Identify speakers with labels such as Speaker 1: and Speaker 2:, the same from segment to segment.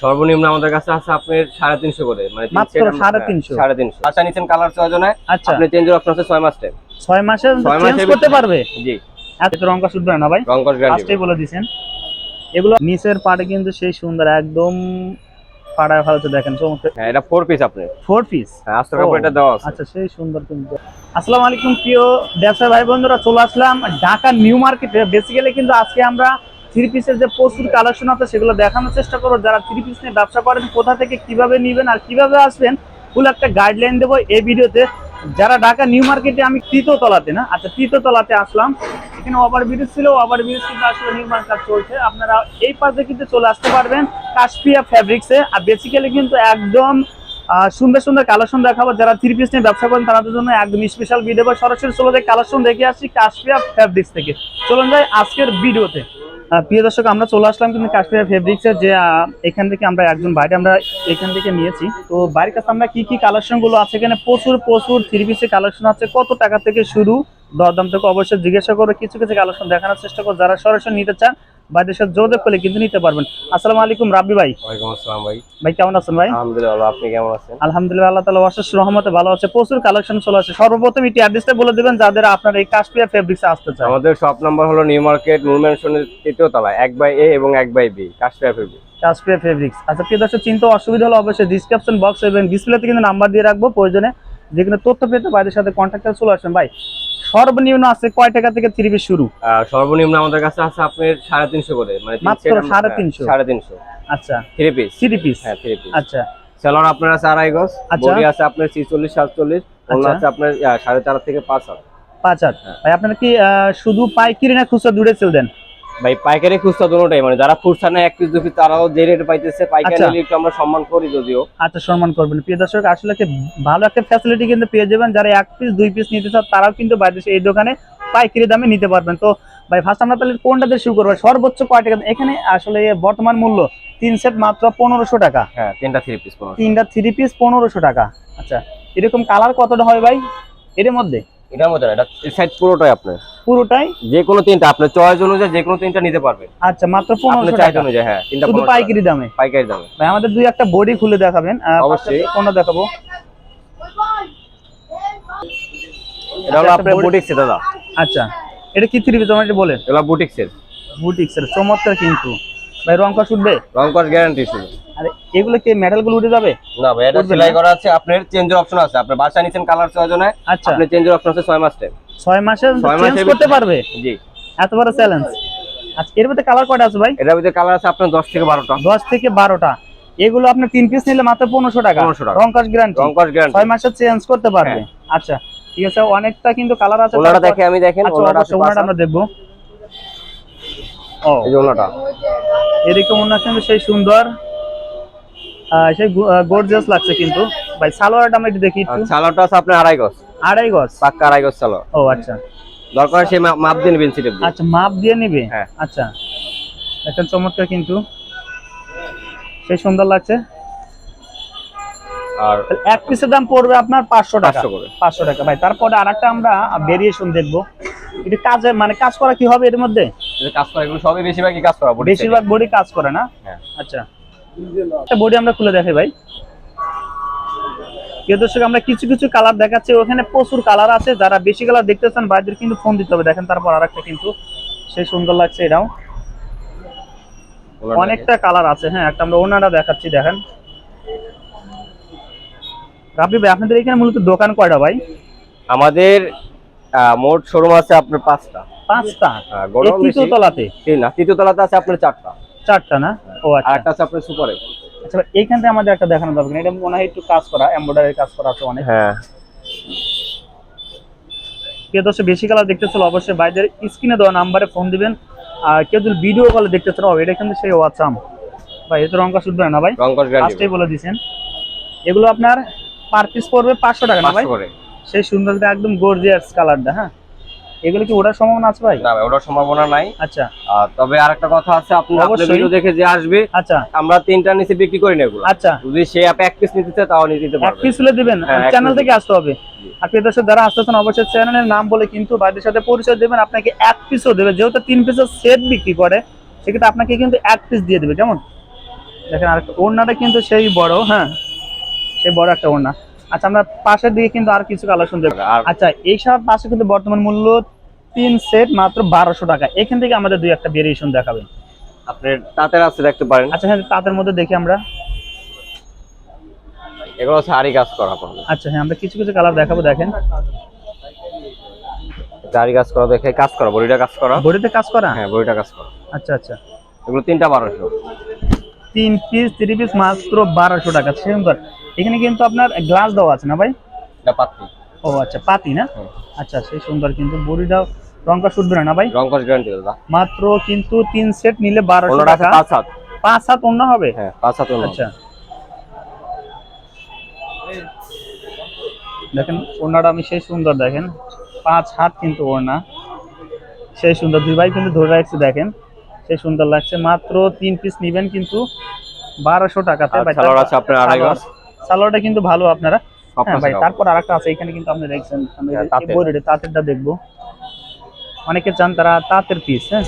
Speaker 1: সর্বনিম্ন আমাদের কাছে আছে আপনার সাড়ে তিনশো করে মানে তিন
Speaker 2: মাত্র
Speaker 1: set আমরা-
Speaker 2: সাড়ে তিনশো?
Speaker 1: সাড়ে তিনশো। আশা নিচ্ছেন কালার চয়জনায়
Speaker 2: আচ্ছা।
Speaker 1: আপনি চেঞ্জের অপশন আছে ছয় মাস টাইম
Speaker 2: ছয় মাসে
Speaker 1: ছয় মাসের
Speaker 2: করতে পারবে?
Speaker 1: জি।
Speaker 2: এত কাজ না ভাই। ফার্স্টেই বলে এগুলো নিচের পাটে কিন্তু সেই সুন্দর একদম পাড়ায় দেখেন চমৎকার।
Speaker 1: হ্যাঁ এটা ফোর পিস আপনার।
Speaker 2: ফোর পিস
Speaker 1: হ্যাঁ আস্ত কাপড় এটা দেওয়া
Speaker 2: আচ্ছা সেই সুন্দর কিন্তু। আসসালামু আলাইকুম প্রিয় ব্যবসায়ী ভাই বন্ধুরা চলে আসলাম ঢাকা নিউ মার্কেটে। বেসিক্যালি কিন্তু আজকে আমরা থ্রি পিসের যে প্রচুর কালেকশন আছে, সেগুলো দেখানোর চেষ্টা করব। যারা থ্রি পিস নিয়ে ব্যবসা করেন, কোথা থেকে কীভাবে নেবেন আর কীভাবে আসবেন ফুল একটা গাইডলাইন দেবো এই ভিডিওতে। যারা ঢাকা নিউ মার্কেটে আমি তলাতে না আচ্ছা তলাতে আসলাম। এখানে ওভার ব্রিজ ছিল ওভার ব্রিজ কিন্তু আসলে নির্মাণ কাজ চলছে। আপনারা এই পাশে কিন্তু চলে আসতে পারবেন কাশপিয়া ফ্যাব্রিক্সে আর বেসিক্যালি কিন্তু একদম সুন্দর সুন্দর কালেকশন দেখাবো। যারা থ্রি পিস নিয়ে ব্যবসা করেন, তাদের জন্য একদম স্পেশাল ভিডিও সরাসরি চলে যাই কালেকশন দেখে আসি কাশপিয়া ফ্যাব্রিক্স থেকে। চলুন যাই আজকের ভিডিওতে প্রিয় দর্শক, আমরা চলে আসলাম কিন্তু কাশ্মীর ফেব্রিক্সের যে এখান থেকে আমরা একজন বাইরে আমরা এখান থেকে নিয়েছি। তো বাইরের কাছে আমরা কি কি কালেকশনগুলো আছে এখানে? প্রচুর প্রচুর থ্রি পিসের কালেকশন আছে। কত টাকা থেকে শুরু? দরদাম থেকে অবশ্যই জিজ্ঞাসা করে। কিছু কিছু কালেকশন দেখানোর চেষ্টা করো। যারা সরাসরি নিতে চান বাইরের সাথে যোগাযোগ করলে কিন্তু নিতে পারবেন। আসসালামু আলাইকুম রাব্বি ভাই।
Speaker 1: ওয়ালাইকুম আসসালাম ভাই।
Speaker 2: ভাই কেমন আছেন ভাই?
Speaker 1: আলহামদুলিল্লাহ আপনি কেমন আছেন?
Speaker 2: আলহামদুলিল্লাহ আল্লাহ তালা অশেষ রহমতে ভালো আছে প্রচুর কালেকশন চলে আসে। সর্বপ্রথম এটি অ্যাড্রেসটা বলে দেবেন যাদের আপনার এই কাশ্মীর ফেব্রিক্সে আসতে চায়।
Speaker 1: আমাদের শপ নাম্বার হলো নিউ মার্কেট নূর ম্যানশনের তৃতীয় তলায় এক বাই এ এবং এক by B Kashpia fabric
Speaker 2: Kashmir fabrics আচ্ছা প্রিয় দর্শক চিন্তা অসুবিধা হলে অবশ্যই ডিসক্রিপশন বক্স এবং ডিসপ্লেতে কিন্তু নাম্বার দিয়ে রাখব। প্রয়োজনে যেখানে তথ্য পেতে বাইরের সাথে কন্ট্যাক্টে চলে আসবেন। ভাই সর্বনিম্ন আছে কয় টাকা থেকে থ্রি পিস শুরু?
Speaker 1: সর্বনিম্ন আমাদের কাছে আছে আপনার সাড়ে তিনশো করে মানে
Speaker 2: মাত্র সাড়ে
Speaker 1: হ্যাঁ,
Speaker 2: তিনশো?
Speaker 1: সাড়ে তিনশো।
Speaker 2: আচ্ছা।
Speaker 1: থ্রি পিস
Speaker 2: থ্রি পিস
Speaker 1: হ্যাঁ থ্রি পিস
Speaker 2: আচ্ছা।
Speaker 1: সেলর আপনার আছে আড়াই গজ
Speaker 2: আচ্ছা।
Speaker 1: বডি আছে আপনার ছিচল্লিশ সাতচল্লিশ অন্য
Speaker 2: আচ্ছা।
Speaker 1: আছে আপনার সাড়ে চার থেকে পাঁচ হাত।
Speaker 2: পাঁচ হাত।
Speaker 1: হ্যাঁ।
Speaker 2: ভাই আপনারা কি শুধু পাইকারি না খুচরা দূরে সেল দেন?
Speaker 1: ভাই পাইকারি খুচরা দুটোটাই মানে যারা খুচরা নেয় এক পিস দু পিস তারাও যে রেট পাইতেছে পাইকারি
Speaker 2: আচ্ছা।
Speaker 1: একটু আমরা সম্মান করি যদিও।
Speaker 2: আচ্ছা সম্মান করবেন। প্রিয় দর্শক আসলে ভালো একটা ফ্যাসিলিটি কিন্তু পেয়ে যাবেন। যারা এক পিস দুই পিস নিতে চান তারাও কিন্তু বাইরে এই দোকানে পাইকারি দামে নিতে পারবেন। তো ভাই ফার্স্ট আমরা তাহলে কোনটা দিয়ে শুরু করব? সর্বোচ্চ কয় টাকা? এখানে আসলে বর্তমান মূল্য তিন সেট মাত্র পনেরোশো টাকা।
Speaker 1: হ্যাঁ তিনটা থ্রি পিস
Speaker 2: তিনটা থ্রি পিস পনেরোশো টাকা। আচ্ছা এরকম কালার কতটা হয় ভাই? এর মধ্যে?
Speaker 1: এটার মধ্যে এটা সাইড পুরোটাই আপনার।
Speaker 2: পুরোটাই?
Speaker 1: যে কোনো তিনটা আপনার চয়েস অনুযায়ী যে কোনো তিনটা নিতে পারবেন।
Speaker 2: আচ্ছা মাত্র
Speaker 1: আপনার
Speaker 2: পনেরোশো
Speaker 1: চাহিদা
Speaker 2: টাকা।
Speaker 1: অনুযায়ী হ্যাঁ তিনটা
Speaker 2: শুধু পাইকারি দামে?
Speaker 1: পাইকারি দামে।
Speaker 2: ভাই আমাদের দুই একটা বডি খুলে দেখাবেন।
Speaker 1: অবশ্যই।
Speaker 2: কোনটা দেখাবো?
Speaker 1: এটা হলো আপনার
Speaker 2: body-
Speaker 1: বুটিক্স দাদা।
Speaker 2: আচ্ছা এটা কি থ্রি পিস আমার একটু বলেন।
Speaker 1: এগুলো বুটিক্সের
Speaker 2: বুটিক্সের চমৎকার কিন্তু। ভাই রং কস উঠবে?
Speaker 1: রং কস গ্যারান্টি শুধু।
Speaker 2: আরে এগুলো কি মেটালগুলো উঠে যাবে?
Speaker 1: না ভাই এটা সেলাই করা আছে। আপনার চেঞ্জের অপশন আছে। আপনার বাসা নিচ্ছেন কালার চয়েজনায়
Speaker 2: আচ্ছা।
Speaker 1: আপনার চেঞ্জের অপশন আছে ছয় মাস টাইম
Speaker 2: ছয় মাসে চেঞ্জ করতে পারবে?
Speaker 1: জি।
Speaker 2: এত বড় চ্যালেঞ্জ আচ্ছা এর মধ্যে কালার কয়টা আছে ভাই?
Speaker 1: এটার ভিতরে কালার আছে আপনার দশ থেকে বারোটা।
Speaker 2: দশ থেকে বারোটা। এগুলো আপনি তিন পিস নিলে মাত্র পনেরোশো টাকা।
Speaker 1: 1500 টাকা।
Speaker 2: রং কাজ গ্যারান্টি
Speaker 1: রং কস গ্যারান্টি
Speaker 2: ছয় মাসে চেঞ্জ করতে পারবে।
Speaker 1: হ্যাঁ।
Speaker 2: আচ্ছা ঠিক আছে অনেকটা কিন্তু কালার আছে।
Speaker 1: ওনারা
Speaker 2: তারপর-
Speaker 1: দেখে আমি দেখেন
Speaker 2: আচ্ছা
Speaker 1: ওনারা আছে
Speaker 2: ওনাটা আমরা দেখব। ও
Speaker 1: এই যে ওনাটা
Speaker 2: এরকম ওনা কিন্তু সেই সুন্দর। সেই গর্জিয়াস লাগছে কিন্তু। ভাই সালোয়ারটা আমরা একটু দেখি একটু।
Speaker 1: সালোয়ারটা আছে আপনার আড়াই গজ।
Speaker 2: আড়াই গজ?
Speaker 1: পাক্কা আড়াই গজ সালোয়ার।
Speaker 2: ও আচ্ছা।
Speaker 1: দরকার সেই মাপ দিয়ে নেবেন সিটেপ
Speaker 2: আচ্ছা মাপ দিয়ে নিবে?
Speaker 1: হ্যাঁ।
Speaker 2: আচ্ছা। একটা চমৎকার কিন্তু। সেই সুন্দর লাগছে।
Speaker 1: আর
Speaker 2: এক পিসের দাম পড়বে আপনার পাঁচশো টাকা।
Speaker 1: পাঁচশো
Speaker 2: টাকা। ভাই তারপরে আর একটা আমরা ভেরিয়েশন দেখব। এটা কাজে মানে কাজ করা কি হবে এর মধ্যে?
Speaker 1: কাজ করা এগুলো সবই বেশিরভাগই কাজ করা
Speaker 2: বেশিরভাগ বডি কাজ করে না?
Speaker 1: হ্যাঁ।
Speaker 2: আচ্ছা। একটা বডি আমরা খুলে দেখাই ভাই। প্রিয় দর্শক আমরা কিছু কিছু কালার দেখাচ্ছি। ওখানে প্রচুর কালার আছে। যারা বেশি কালার দেখতে চান বাইরের কিন্তু ফোন দিতে হবে। দেখেন তারপর আরেকটা কিন্তু। সেই সুন্দর লাগছে এটাও। অনেকটা কালার আছে। হ্যাঁ একটা আমরা ওনারা দেখাচ্ছি দেখেন। রাবি ভাই আপনাদের এখানে মূলত দোকান কয়টা ভাই?
Speaker 1: আমাদের মোট শোরুম আছে আপনার পাঁচটা।
Speaker 2: পাঁচটা?
Speaker 1: হ্যাঁ,
Speaker 2: তলাতে?
Speaker 1: না তৃতীয় তলাতে আছে আপনার চারটা।
Speaker 2: চারটা না? ও আচ্ছা।
Speaker 1: একটা আছে আপনার সুপারে।
Speaker 2: আচ্ছা এইখান থেকে আমাদের একটা দেখানো দরকার এটা মনে হয় একটু কাজ করা এমব্রয়ডারি কাজ করা আছে অনেক।
Speaker 1: হ্যাঁ।
Speaker 2: দর্শক বেশি কালার দেখতে অবশ্যই বাইরের স্ক্রিনে দেওয়া নাম্বারে ফোন দিবেন। আর কেউ যদি ভিডিও কলে দেখতে চাও এটা কিন্তু সেই হোয়াটসঅ্যাপ ভাই এতে রঙ কাজ উঠবে না ভাই? ফার্স্টেই বলে দিয়েছেন এগুলো আপনার পার পিস পড়বে পাঁচশো টাকা না ভাই?
Speaker 1: করে।
Speaker 2: সেই সুন্দরটা একদম গর্জিয়াস কালারটা হ্যাঁ? এগুলো কি ওঠার সম্ভাবনা আছে ভাই?
Speaker 1: না ভাই, ওটার সম্ভাবনা নাই।
Speaker 2: আচ্ছা।
Speaker 1: আর তবে আরেকটা কথা আছে আপনি আপনার ভিডিও দেখে যে আসবে
Speaker 2: আচ্ছা।
Speaker 1: আমরা তিনটা নিচে বিক্রি করি না এগুলো।
Speaker 2: আচ্ছা।
Speaker 1: যদি সে আপ এক পিস নিতে চায় তাও নিতে দিতে
Speaker 2: এক পিস হলে দিবেন।
Speaker 1: হ্যাঁ,
Speaker 2: চ্যানেল থেকে আসতে হবে। আপনি দর্শক যারা আসতেছেন অবশ্যই চ্যানেলের নাম বলে কিন্তু বাইরের সাথে পরিচয় দেবেন। আপনাকে এক পিসও দেবে। যেহেতু তিন পিসের সেট বিক্রি করে সেক্ষেত্রে আপনাকে কিন্তু এক পিস দিয়ে দেবে। কেমন? দেখেন আরেকটা ওড়নাটা কিন্তু সেই বড় হ্যাঁ? সেই বড় একটা ওড়না। আচ্ছা আমরা পাশের দিকে কিন্তু আর কিছু কালেকশন
Speaker 1: আর
Speaker 2: আচ্ছা এই সব পাশে কিন্তু বর্তমান মূল্য তিন সেট মাত্র বারোশো টাকা। এখান থেকে আমাদের দুই একটা ভেরিয়েশন দেখাবেন।
Speaker 1: আপনার তাঁতের আছে দেখতে পারেন।
Speaker 2: আচ্ছা হ্যাঁ তাদের মধ্যে দেখি আমরা।
Speaker 1: এগুলো হচ্ছে কাজ করা
Speaker 2: আচ্ছা হ্যাঁ আমরা কিছু কিছু কালার দেখাবো দেখেন।
Speaker 1: আরি কাজ করা দেখে কাজ করা বড়িটা কাজ করা?
Speaker 2: বডিতে কাজ করা?
Speaker 1: হ্যাঁ বড়িটা কাজ করা।
Speaker 2: আচ্ছা আচ্ছা।
Speaker 1: এগুলো তিনটা বারোশো।
Speaker 2: তিন পিস থ্রি পিস মাত্র বারোশো টাকা সুন্দর। এখানে কিন্তু আপনার গ্লাস দেওয়া আছে না ভাই?
Speaker 1: এটা পাত্রি
Speaker 2: ও আচ্ছা পাতি না? আচ্ছা সেই সুন্দর কিন্তু। বড়িটাও রংটা শুধবে না ভাই?
Speaker 1: রং কস গ্যারান্টি দাদা।
Speaker 2: মাত্র কিন্তু তিন সেট নিলে বারোশো
Speaker 1: অন্যটা আছে
Speaker 2: টাকা।
Speaker 1: পাঁচ হাত
Speaker 2: পাঁচ সাত অন্য হবে?
Speaker 1: হ্যাঁ পাঁচ হাত অন্য।
Speaker 2: আচ্ছা। দেখেন ওনাটা আমি সেই সুন্দর দেখেন। পাঁচ হাত কিন্তু ওড়না। সেই সুন্দর। দুই ভাই কিন্তু ধরে রাখছে দেখেন। সেই সুন্দর লাগছে। মাত্র তিন পিস নিবেন কিন্তু বারোশো
Speaker 1: সালোয়ার আছে আপনার আড়াই
Speaker 2: সালোয়ারটা কিন্তু ভালো আপনারা। হ্যাঁ তারপর আর একটা আছে এখানে কিন্তু আপনি দেখছেন আমরা
Speaker 1: হ্যাঁ,
Speaker 2: তাঁতেরটা দেখব। অনেকে চান তারা তাঁতের পিস হ্যাঁ?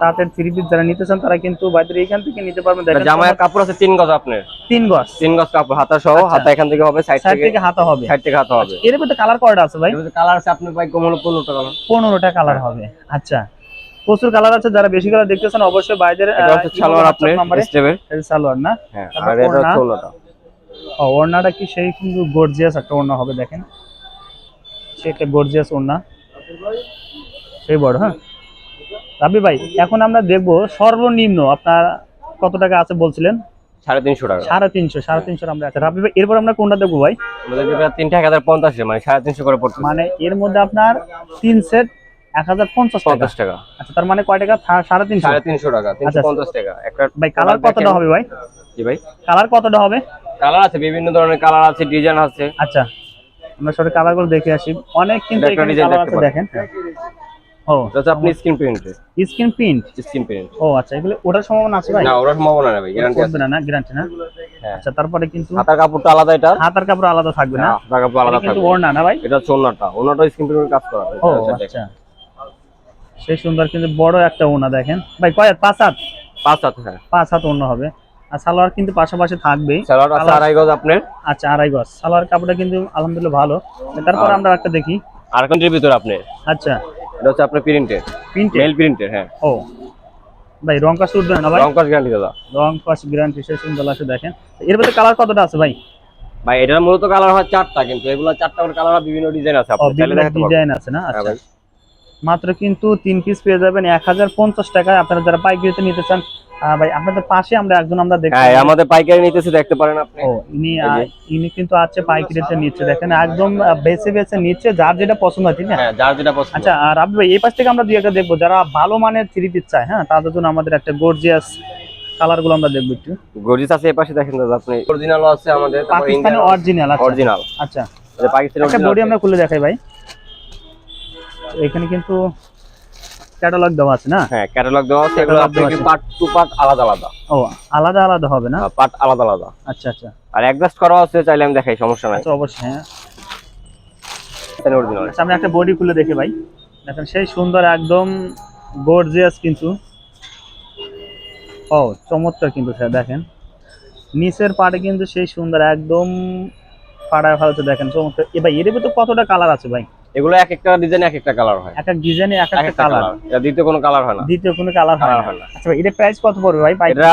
Speaker 2: তাঁতের থ্রি পিস যারা নিতে চান তারা কিন্তু বাইরে এখান থেকে নিতে পারবেন।
Speaker 1: জামায়ের কাপড় আছে তিন গজ আপনার।
Speaker 2: তিন গজ।
Speaker 1: তিন গজ কাপড় হাতা সহ
Speaker 2: আচ্ছা।
Speaker 1: হাতা এখান থেকে হবে সাইড থেকে
Speaker 2: হাতা হবে।
Speaker 1: সাইড থেকে হাতা আচ্ছা, হবে।
Speaker 2: এর মধ্যে কালার কয়টা আছে ভাই?
Speaker 1: কালার আছে আপনার ভাই কমল 15টা কালার
Speaker 2: 15টা কালার হবে। আচ্ছা প্রচুর কালার আছে যারা বেশি কালার দেখতেছেন অবশ্যই বাইরের
Speaker 1: সালোয়ার আপনার স্টেপের।
Speaker 2: সালোয়ার না?
Speaker 1: হ্যাঁ আর এটা
Speaker 2: 16টা ওড়নাটা কি সেই কিন্তু গর্জিয়াস একটা ওড়না হবে দেখেন। সে একটা গর্জিয়াস ওড়না। সেই বড় হ্যাঁ? রাবি ভাই এখন আমরা দেখব সর্বনিম্ন আপনার কত টাকা আছে বলছিলেন?
Speaker 1: সাড়ে তিনশো টাকা।
Speaker 2: সাড়ে তিনশো সাড়ে তিনশো আমরা আছে। রাবি ভাই এরপর আমরা কোনটা দেখব ভাই?
Speaker 1: তিনটা এক হাজার পঞ্চাশ মানে সাড়ে তিনশো করে পড়ছে।
Speaker 2: মানে এর মধ্যে আপনার তিন সেট এক হাজার পঞ্চাশ
Speaker 1: পঞ্চাশ টাকা।
Speaker 2: আচ্ছা তার মানে কয় টাকা? সাড়ে তিনশো।
Speaker 1: সাড়ে তিনশো টাকা তিনশো
Speaker 2: আচ্ছা।
Speaker 1: পঞ্চাশ টাকা। একটা
Speaker 2: ভাই কালার কতটা হবে ভাই?
Speaker 1: জি ভাই।
Speaker 2: কালার কতটা হবে?
Speaker 1: কালার আছে বিভিন্ন ধরনের কালার আছে ডিজাইন আছে।
Speaker 2: আচ্ছা আমরা সবাই কালারগুলো দেখে আসি। অনেক কিন্তু এখানে কালার আছে দেখেন। ও।
Speaker 1: এটা আপনি screen print
Speaker 2: screen print
Speaker 1: screen print
Speaker 2: ও আচ্ছা এগুলো ওটার সম্ভাবনা আছে ভাই?
Speaker 1: না ওরা সম্ভাবনা নেই ভাই গ্যারান্টি আছে।
Speaker 2: না না? গ্যারান্টি না আচ্ছা তারপরে কিন্তু
Speaker 1: হাতার কাপড়টা আলাদা এটা?
Speaker 2: হাতার কাপড় আলাদা থাকবে না?
Speaker 1: হাতার কাপড় আলাদা
Speaker 2: এটা কিন্তু
Speaker 1: থাকবে।
Speaker 2: ওড়না না ভাই?
Speaker 1: এটা অন্যটা অন্যটা স্ক্রিন প্রিন্টের কাজ করা
Speaker 2: ও আচ্ছা। সেই সুন্দর কিন্তু বড় একটা ওড়না দেখেন। ভাই কয় হাত? পাঁচ হাত?
Speaker 1: পাঁচ হাত হ্যাঁ।
Speaker 2: পাঁচ হাত ওড়না হবে। আর সালোয়ার কিন্তু পাশাপাশি থাকবেই।
Speaker 1: সালোয়ার আছে আড়াই গজ আপনার?
Speaker 2: আচ্ছা আড়াই গজ। সালোয়ার কাপড়টা কিন্তু আলহামদুলিল্লাহ ভালো। তারপর আমরা একটা দেখি।
Speaker 1: আর কোনটির ভিতরে আপনি
Speaker 2: আচ্ছা।
Speaker 1: এটা হচ্ছে আপনার প্রিন্টের
Speaker 2: প্রিন্টে
Speaker 1: মেল প্রিন্টের হ্যাঁ।
Speaker 2: ও। ভাই রং কাজ উঠবে না ভাই?
Speaker 1: রং কাজ গ্যারান্টি দাদা
Speaker 2: রং কাজ গ্যারান্টি সুন্দর আছে দেখেন। এর মধ্যে কালার কতটা আছে ভাই?
Speaker 1: ভাই এটার মূলত কালার হয় চারটা কিন্তু এগুলো চারটা করে কালার বিভিন্ন ডিজাইন আছে আপনি চাইলে দেখাতে পারবেন।
Speaker 2: ডিজাইন আছে না?
Speaker 1: হ্যাঁ
Speaker 2: আচ্ছা। মাত্র কিন্তু তিন পিস পেয়ে যাবেন এক হাজার পঞ্চাশ টাকায়। আপনারা যারা পাইকারিতে নিতে চান ভাই আপনাদের পাশে আমরা একজন আমরা দেখতে
Speaker 1: হ্যাঁ আমাদের পাইকারি নিতেছে দেখতে পারেন আপনি।
Speaker 2: ও ইনি ইনি কিন্তু আছে পাইকারিতে নিচ্ছে দেখেন একদম বেছে বেছে নিচ্ছে যার যেটা পছন্দ হয় ঠিক না?
Speaker 1: হ্যাঁ যার যেটা পছন্দ।
Speaker 2: আচ্ছা আর আপনি ভাই এই পাশ থেকে আমরা দুই একটা দেখব যারা ভালো মানের থ্রি পিস চায় হ্যাঁ তাদের জন্য আমাদের একটা গর্জিয়াস কালারগুলো আমরা দেখব একটু।
Speaker 1: গর্জিস আছে এই পাশে দেখেন দাদা আপনি। অরিজিনাল আছে আমাদের
Speaker 2: পাকিস্তানি অরিজিনাল আচ্ছা।
Speaker 1: অরিজিনাল
Speaker 2: আচ্ছা।
Speaker 1: পাকিস্তানি
Speaker 2: একটা বডি আমরা খুলে দেখাই ভাই। এখানে কিন্তু ক্যাটালগ দেওয়া আছে না?
Speaker 1: হ্যাঁ ক্যাটালগ দেওয়া আছে এগুলো আপনি পার্ট টু পার্ট আলাদা আলাদা।
Speaker 2: ও আলাদা আলাদা হবে না?
Speaker 1: পার্ট আলাদা আলাদা।
Speaker 2: আচ্ছা আচ্ছা।
Speaker 1: আর অ্যাডজাস্ট করা আছে চাইলে আমি দেখাই সমস্যা নাই।
Speaker 2: আচ্ছা অবশ্যই হ্যাঁ।
Speaker 1: অরিজিনাল
Speaker 2: আচ্ছা একটা বডি খুলে দেখি ভাই। দেখেন সেই সুন্দর একদম গর্জিয়াস কিন্তু। ও চমৎকার কিন্তু স্যার দেখেন। নিচের পাড়ে কিন্তু সেই সুন্দর একদম পাড়ায় ভালো দেখেন চমৎকার। এ ভাই এর ভিতরে কতটা কালার আছে ভাই?
Speaker 1: এগুলো এক একটা ডিজাইন এক একটা কালার হয়।
Speaker 2: এক এক ডিজাইনে এক
Speaker 1: এক
Speaker 2: একটা
Speaker 1: একটা
Speaker 2: কালার
Speaker 1: এটা দ্বিতীয় কোনো কালার হয় না।
Speaker 2: দ্বিতীয় কোনো কালার হয় না। আচ্ছা এটা প্রাইস কত পড়বে ভাই?
Speaker 1: এটা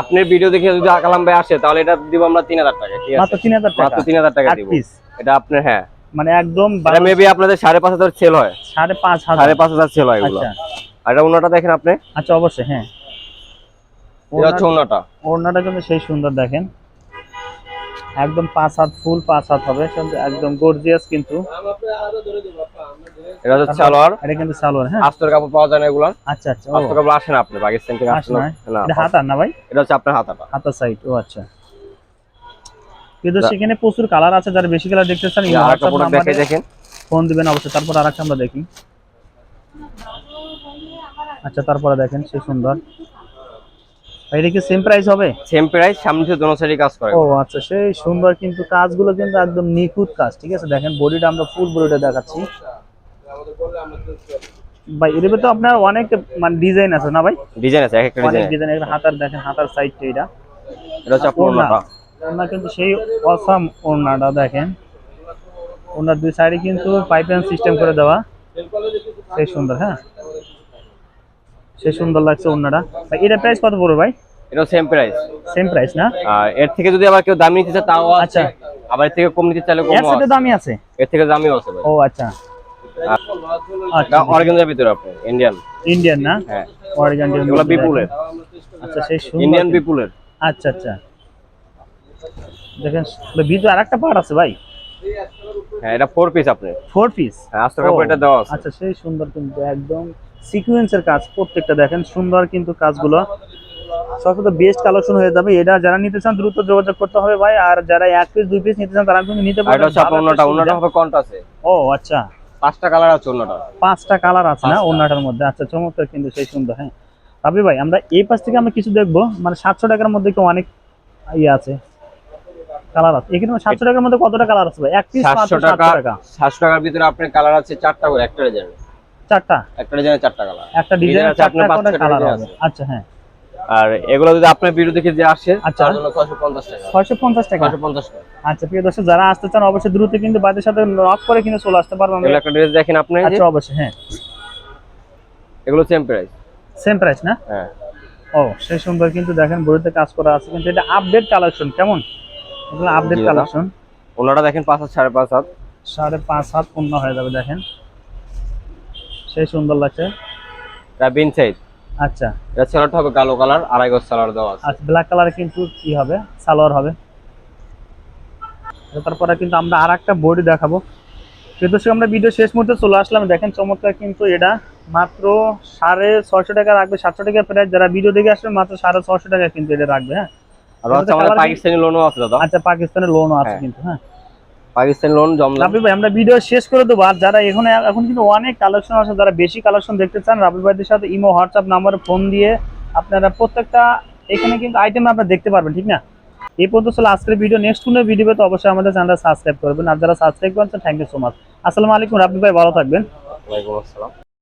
Speaker 1: আপনার ভিডিও দেখে যদি আকালাম ভাই আসে তাহলে এটা দিব আমরা তিন হাজার টাকা ঠিক আছে?
Speaker 2: তিন হাজার টাকা?
Speaker 1: মাত্র তিন হাজার টাকা দিব। এটা আপনার হ্যাঁ।
Speaker 2: মানে একদম
Speaker 1: এটা মেবি আপনাদের সাড়ে পাঁচ হাজার সেল হয়।
Speaker 2: সাড়ে পাঁচ হাজার।
Speaker 1: সাড়ে পাঁচ হাজার সেল হয় এগুলো।
Speaker 2: আচ্ছা।
Speaker 1: আর এটা অন্যটা দেখেন আপনি?
Speaker 2: আচ্ছা অবশ্যই হ্যাঁ।
Speaker 1: এটা হচ্ছে অন্যটা
Speaker 2: ওড়নাটা কিন্তু সেই সুন্দর দেখেন। একদম পাঁচ হাত ফুল পাঁচ হাত হবে একদম গর্জিয়াস কিন্তু।
Speaker 1: এটা হচ্ছে সালোয়ার।
Speaker 2: এটা কিন্তু সালোয়ার হ্যাঁ।
Speaker 1: আস্তর কাপড় পাওয়া যায় না এগুলা
Speaker 2: আচ্ছা আচ্ছা
Speaker 1: আস্তর কাপড় আসে না আপনি পাকিস্তান থেকে
Speaker 2: আসে
Speaker 1: আসে
Speaker 2: না?
Speaker 1: না না
Speaker 2: এটা হাতার না ভাই?
Speaker 1: এটা হচ্ছে আপনার হাতাটা
Speaker 2: হাতার সাইড ও আচ্ছা। কিন্তু সেখানে প্রচুর কালার আছে যারা বেশি কালার দেখতে চান
Speaker 1: আর দেখে দেখেন।
Speaker 2: ফোন দিবেন অবশ্যই। তারপর আর একটা আমরা দেখি। আচ্ছা তারপরে দেখেন সেই সুন্দর। এটা কি সেম প্রাইস হবে?
Speaker 1: সেম প্রাইস সামনে থেকে দোনো সাইডে কাজ করে।
Speaker 2: ও আচ্ছা সেই সুন্দর কিন্তু কাজগুলো কিন্তু একদম নিখুঁত কাজ ঠিক আছে? দেখেন বডিটা আমরা ফুল বডিটা দেখাচ্ছি। ভাই এর ভিতরে আপনার অনেক মানে ডিজাইন আছে না ভাই?
Speaker 1: ডিজাইন আছে এক একটা ডিজাইন
Speaker 2: ডিজাইন হাতার দেখেন হাতার সাইডটা এটা
Speaker 1: এটা হচ্ছে ওড়নাটা।
Speaker 2: ওড়না কিন্তু সেই অসাম ওড়নাটা দেখেন। ওনার দুই সাইডে কিন্তু পাইপ সিস্টেম করে দেওয়া। সেই সুন্দর হ্যাঁ? সেই সুন্দর লাগছে ওড়নাটা। ভাই এটা প্রাইস কত পড়বে ভাই?
Speaker 1: এটা সেম প্রাইস
Speaker 2: সেম প্রাইস না?
Speaker 1: আর এর থেকে যদি আবার কেউ দামি নিতে চায় তাও
Speaker 2: আচ্ছা।
Speaker 1: আবার এর থেকে কম নিতে চাইলে কম
Speaker 2: এর থেকে দামি আছে?
Speaker 1: এর থেকে দামিও আছে ভাই।
Speaker 2: ও আচ্ছা। আচ্ছা।
Speaker 1: অর্গানজার ভিতরে আপনি ইন্ডিয়ান
Speaker 2: ইন্ডিয়ান না?
Speaker 1: হ্যাঁ।
Speaker 2: অরিগান
Speaker 1: এগুলো বিপুলের।
Speaker 2: আচ্ছা সেই সুন্দর
Speaker 1: ইন্ডিয়ান বিপুলের।
Speaker 2: আচ্ছা আচ্ছা। দেখেন ভিতরে আরেকটা পার্ট আছে ভাই।
Speaker 1: হ্যাঁ এটা ফোর পিস আপনি
Speaker 2: ফোর পিস
Speaker 1: হ্যাঁ কাপড় এটা দেওয়া আছে।
Speaker 2: আচ্ছা সেই সুন্দর কিন্তু একদম সিকুয়েন্সের কাজ প্রত্যেকটা দেখেন সুন্দর কিন্তু কাজগুলো। সব তো বেস্ট কালেকশন হয়ে যাবে। এটা যারা নিতে চান দ্রুত যোগাযোগ করতে হবে ভাই। আর যারা এক পিস দুই পিস নিতে চান তারা কিন্তু নিতে
Speaker 1: এটা
Speaker 2: পারবেন একটা
Speaker 1: ওড়নাটা ওড়নাটা হবে কন্ট্রাস্টে
Speaker 2: ও আচ্ছা।
Speaker 1: পাঁচটা কালার আছে ওড়নাটা
Speaker 2: পাঁচটা কালার আছে না। ওনাটার মধ্যে। আচ্ছা চমৎকার কিন্তু সেই সুন্দর হ্যাঁ। রাবি ভাই আমরা এই পাশ থেকে আমরা কিছু দেখব। মানে সাতশো টাকার মধ্যে কি অনেক ইয়ে আছে? কালার আছে। এখানে সাতশো টাকার মধ্যে কতটা কালার আছে ভাই? এক পিস
Speaker 1: সাতশো টাকা
Speaker 2: সাতশো টাকা।
Speaker 1: সাতশো টাকার ভিতরে আপনার কালার আছে চারটা করে একটা ডিজাইন
Speaker 2: চারটা?
Speaker 1: একটা ডিজাইনে চারটা কালার
Speaker 2: একটা ডিজাইন
Speaker 1: Design আছে আপনার
Speaker 2: চারটা কালার হবে। আচ্ছা হ্যাঁ।
Speaker 1: আর এগুলো যদি আপনার ভিডিও দেখে যে আসে
Speaker 2: আচ্ছা।
Speaker 1: টাকা।
Speaker 2: টাকা?
Speaker 1: টাকা।
Speaker 2: আচ্ছা প্রিয় দর্শক যারা আসতে চান অবশ্যই দ্রুত কিন্তু বাদের সাথে নক করে কিন্তু চলে আসতে পারবেন।
Speaker 1: এগুলো একটা ড্রেস দেখেন আপনি
Speaker 2: আচ্ছা অবশ্যই হ্যাঁ।
Speaker 1: এগুলো সেম প্রাইস
Speaker 2: সেম প্রাইস না?
Speaker 1: হ্যাঁ।
Speaker 2: ও সেই সুন্দর কিন্তু দেখেন কাজ করা আছে কিন্তু এটা আপডেট কালেকশন কেমন? এগুলো আপডেট কালেকশন
Speaker 1: ওনারা দেখেন পাঁচ হাত সাড়ে পাঁচ হাত।
Speaker 2: সাড়ে পাঁচ হাত পূর্ণ হয়ে যাবে দেখেন। সেই সুন্দর লাগছে।
Speaker 1: এটা বিন সাইজ।
Speaker 2: আচ্ছা।
Speaker 1: এটা সালোয়ারটা হবে কালো কালার আড়াই গজ সালোয়ার দেওয়া আছে।
Speaker 2: আচ্ছা ব্ল্যাক কালার কিন্তু কি হবে সালোয়ার হবে। তারপরে কিন্তু আমরা আর একটা বডি দেখাবো। কিন্তু সে আমরা ভিডিও শেষ মুহূর্তে চলে আসলাম। দেখেন চমৎকার কিন্তু এটা। মাত্র সাড়ে ছয়শো টাকা রাখবে সাতশো টাকা প্রাইস যারা ভিডিও দেখে আসবে মাত্র সাড়ে ছয়শো টাকা কিন্তু এটা রাখবে হ্যাঁ?
Speaker 1: আমাদের পাকিস্তানি লোনও আছে দাদা।
Speaker 2: আচ্ছা পাকিস্তানের লোনও আছে
Speaker 1: হ্যাঁ।
Speaker 2: কিন্তু হ্যাঁ?
Speaker 1: পাকিস্তানি লোন
Speaker 2: রাবি ভাই আমরা ভিডিও শেষ করে দেবো। আর যারা এখানে এখন কিন্তু অনেক কালেকশন আছে যারা বেশি কালেকশন দেখতে চান রাবি ভাইদের সাথে ইমো হোয়াটসঅ্যাপ নাম্বারে ফোন দিয়ে আপনারা প্রত্যেকটা এখানে কিন্তু আইটেম আপনারা দেখতে পারবেন ঠিক না? এই পর্যন্ত চলে আজকের ভিডিও নেক্সট কোনো ভিডিও তো অবশ্যই আমাদের চ্যানেলটা সাবস্ক্রাইব করবেন। আর যারা সাবস্ক্রাইব করছেন থ্যাংক ইউ সো মাচ আসসালামু আলাইকুম রাবি ভাই ভালো থাকবেন।
Speaker 1: ওয়ালাইকুম আসসালাম।